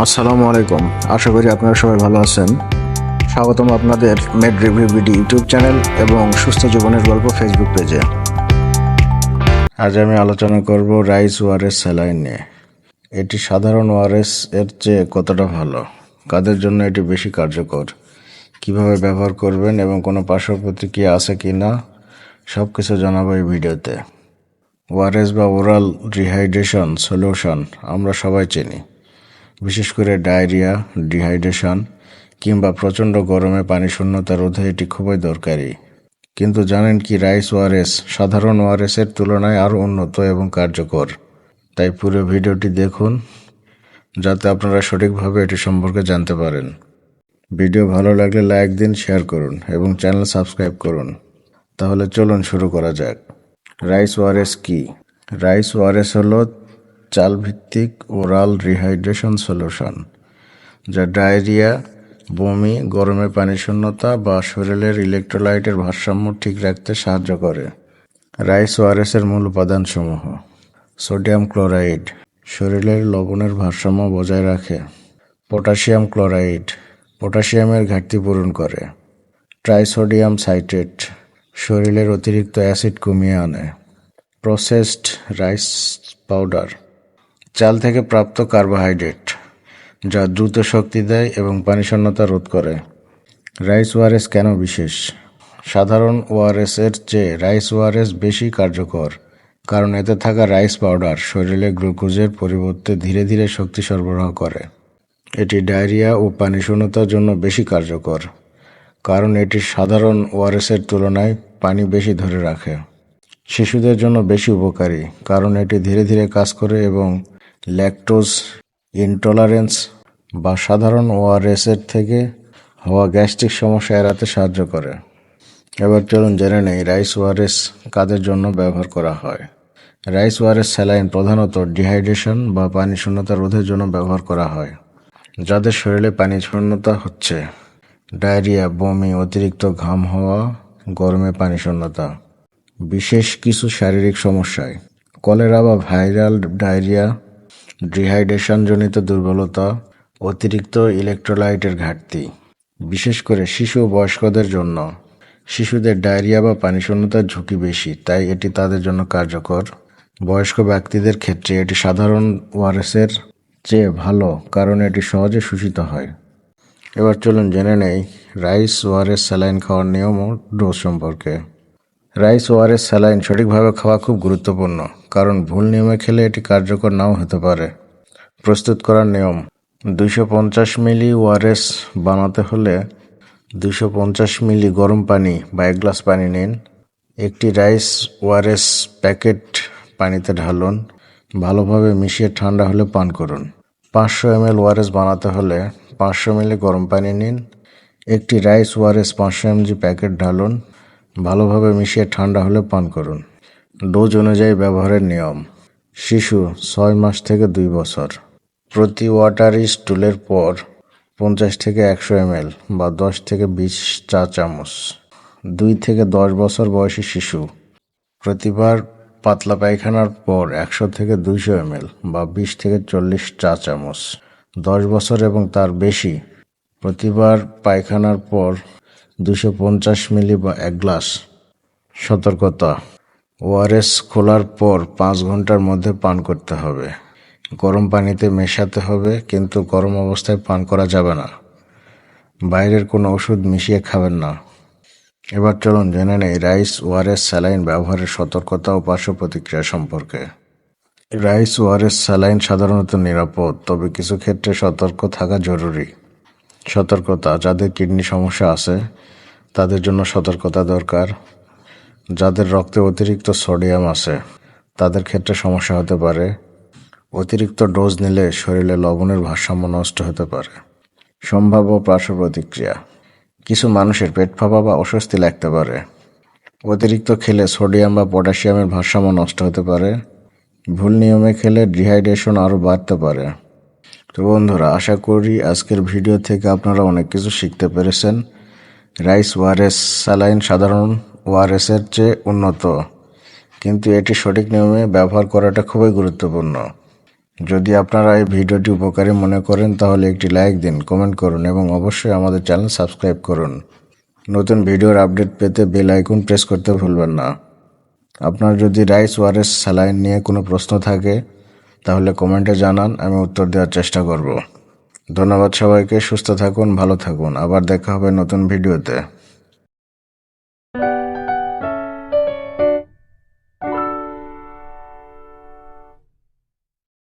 আসসালামু আলাইকুম। আশা করি আপনারা সবাই ভালো আছেন। স্বাগতম আপনাদের med review BD YouTube channel এবং সুস্থ জীবনের গল্প ফেসবুক পেজে। আজ আমি আলোচনা করব রাইস ওয়ারেস স্যালাইন নিয়ে। এটি সাধারণ ওয়ারেস এর চেয়ে কতটা ভালো? কাদের জন্য এটি বেশি কার্যকর? কীভাবে ব্যবহার করবেন এবং কোনো পার্শ্ব প্রতিক্রিয়া আছে কি না সব কিছু জানাব এই ভিডিওতে। ওয়ারেস বা ওরাল রিহাইড্রেশন সলিউশন আমরা সবাই চিনি। বিশেষ করে ডায়রিয়া, ডিহাইড্রেশন কিংবা প্রচণ্ড গরমে পানি শূন্যতা রোধে এটি খুবই দরকারি। কিন্তু জানেন কি, রাইস ওয়ারেস সাধারণ ওয়ারেসের তুলনায় আরও উন্নত এবং কার্যকর। তাই পুরো ভিডিওটি দেখুন, যাতে আপনারা সঠিকভাবে এটি সম্পর্কে জানতে পারেন। ভিডিও ভালো লাগলে লাইক দিন, শেয়ার করুন এবং চ্যানেল সাবস্ক্রাইব করুন। তাহলে চলুন শুরু করা যাক। রাইস ওয়ারেস কি? রাইস ওয়ারেস হলো চাল ভিত্তিক ওরাল রিহাইড্রেশন সলিউশন, যা ডায়রিয়া, বমি, গরমে পানি শূন্যতা বা শরীরের ইলেকট্রোলাইটের ভারসাম্য ঠিক রাখতে সাহায্য করে। রাইস ওয়ারেসের মূল উপাদানসমূহ, সোডিয়াম ক্লোরাইড, শরীরের লবণের ভারসাম্য বজায় রাখে, পটাশিয়াম ক্লোরাইড, পটাশিয়ামের ঘাটতি পূরণ করে, ট্রাইসোডিয়াম সাইট্রেট, শরীরের অতিরিক্ত অ্যাসিড কমিয়ে আনে, প্রসেসড রাইস পাউডার। চাল থেকে প্রাপ্ত কার্বোহাইড্রেট, যা দ্রুত শক্তি দেয় এবং পানিশূন্যতা রোধ করে। রাইস ওয়ারেস কেন বিশেষ? সাধারণ ওআরএসের চেয়ে রাইস ওয়ারেস বেশি কার্যকর, কারণ এতে থাকা রাইস পাউডার শরীরে গ্লুকোজের পরিবর্তে ধীরে ধীরে শক্তি সরবরাহ করে। এটি ডায়রিয়া ও পানিশূন্যতার জন্য বেশি কার্যকর, কারণ এটি সাধারণ ওআরএসের তুলনায় পানি বেশি ধরে রাখে। শিশুদের জন্য বেশি উপকারী, কারণ এটি ধীরে ধীরে কাজ করে এবং ল্যাকটোজ ইনটলারেন্স বা সাধারণ ওআরএসের থেকে হওয়া গ্যাস্ট্রিক সমস্যা এড়াতে সাহায্য করে। এবার চলুন জেনে নেই, রাইস ওয়ারেস কাদের জন্য ব্যবহার করা হয়। রাইস ওয়ারেস স্যালাইন প্রধানত ডিহাইড্রেশন বা পানি শূন্যতা রোধের জন্য ব্যবহার করা হয়, যাদের শরীরে পানি শূন্যতা হচ্ছে। ডায়রিয়া, বমি, অতিরিক্ত ঘাম হওয়া, গরমে পানি শূন্যতা। বিশেষ কিছু শারীরিক সমস্যায়, কলেরা বা ভাইরাল ডায়রিয়া ডিহাইড্রেশনজনিত দুর্বলতা, অতিরিক্ত ইলেকট্রোলাইটের ঘাটতি, বিশেষ করে শিশু ও বয়স্কদের জন্য। শিশুদের ডায়রিয়া বা পানিশূন্যতার ঝুঁকি বেশি, তাই এটি তাদের জন্য কার্যকর। বয়স্ক ব্যক্তিদের ক্ষেত্রে এটি সাধারণ ওয়ারেসের চেয়ে ভালো, কারণ এটি সহজে শোষিত হয়। এবার চলুন জেনে নেই রাইস ওয়ারেস স্যালাইন খাওয়ার নিয়ম ও ডোজ সম্পর্কে। রাইস ওয়ারেস স্যালাইন সঠিকভাবে খাওয়া খুব গুরুত্বপূর্ণ। কারণ ভুল নিয়মে খেলে এটি কার্যকর নাও হতে পারে। প্রস্তুত করার নিয়ম। দুশো পঞ্চাশ মিলি ওয়ারেস বানাতে হলে দুশো পঞ্চাশ মিলি গরম পানি বা এক গ্লাস পানি নিন। একটি রাইস ওয়ারেস প্যাকেট পানিতে ঢালুন। ভালোভাবে মিশিয়ে ঠান্ডা হলে পান করুন। পাঁচশো এম এল ওয়ারেস বানাতে হলে পাঁচশো মিলি গরম পানি নিন। একটি রাইস ওয়ারেস পাঁচশো এমজি প্যাকেট ঢালুন। ভালোভাবে মিশিয়ে ঠান্ডা হলে পান করুন। ডোজ অনুযায়ী ব্যবহারের নিয়ম। শিশু ছয় মাস থেকে দুই বছর। প্রতি ওয়াটারি স্টুলের পর পঞ্চাশ থেকে একশো এমএল বা দশ থেকে বিশ চা চামচ। দুই থেকে দশ বছর বয়সী শিশু। প্রতিবার পাতলা পায়খানার পর একশো থেকে দুইশো এমএল বা বিশ থেকে চল্লিশ চা চামচ। দশ বছর এবং তার বেশি। প্রতিবার পায়খানার পর দুশো পঞ্চাশ মিলি বা এক গ্লাস। সতর্কতা। ওআরএস খোলার পর পাঁচ ঘণ্টার মধ্যে পান করতে হবে। গরম পানিতে মেশাতে হবে, কিন্তু গরম অবস্থায় পান করা যাবে না। বাইরের কোনো ওষুধ মিশিয়ে খাবেন না। এবার চলুন জেনে নেই রাইস ওআরএস স্যালাইন ব্যবহারের সতর্কতা ও পার্শ্ব প্রতিক্রিয়া সম্পর্কে। রাইস ওআরএস স্যালাইন সাধারণত নিরাপদ, তবে কিছু ক্ষেত্রে সতর্ক থাকা জরুরি। সতর্কতা, যাদের কিডনি সমস্যা আছে, তাদের জন্য সতর্কতা দরকার। যাদের রক্তে অতিরিক্ত সোডিয়াম আছে, তাদের ক্ষেত্রে সমস্যা হতে পারে। অতিরিক্ত ডোজ নিলে শরীরে লবণের ভারসাম্য নষ্ট হতে পারে। সম্ভাব্য পার্শ্ব প্রতিক্রিয়া কিছু মানুষের পেট ফাঁপা বা অস্বস্তি লাগতে পারে। অতিরিক্ত খেলে সোডিয়াম বা পটাশিয়ামের ভারসাম্য নষ্ট হতে পারে। ভুল নিয়মে খেলে ডিহাইড্রেশন আরও বাড়তে পারে। তো বন্ধুরা, আশা করি আজকের ভিডিও থেকে আপনারা অনেক কিছু শিখতে পেরেছেন। রাইস ওয়ারেস স্যালাইন সাধারণ ওয়ারেসের চেয়ে উন্নত। কিন্তু এটি সঠিক নিয়মে ব্যবহার করাটা খুবই গুরুত্বপূর্ণ। যদি আপনারা এই ভিডিওটি উপকারী মনে করেন, তাহলে একটি লাইক দিন, কমেন্ট করুন এবং অবশ্যই আমাদের চ্যানেল সাবস্ক্রাইব করুন। নতুন ভিডিওর আপডেট পেতে বেল আইকন প্রেস করতে ভুলবেন না। আপনার যদি রাইস ওয়ারেস স্যালাইন নিয়ে কোনো প্রশ্ন থাকে, তাহলে কমেন্টে জানান, আমি উত্তর দেওয়ার চেষ্টা করব। ধন্যবাদ সবাইকে, সুস্থ থাকুন, ভালো থাকুন। আবার দেখা হবে নতুন ভিডিওতে।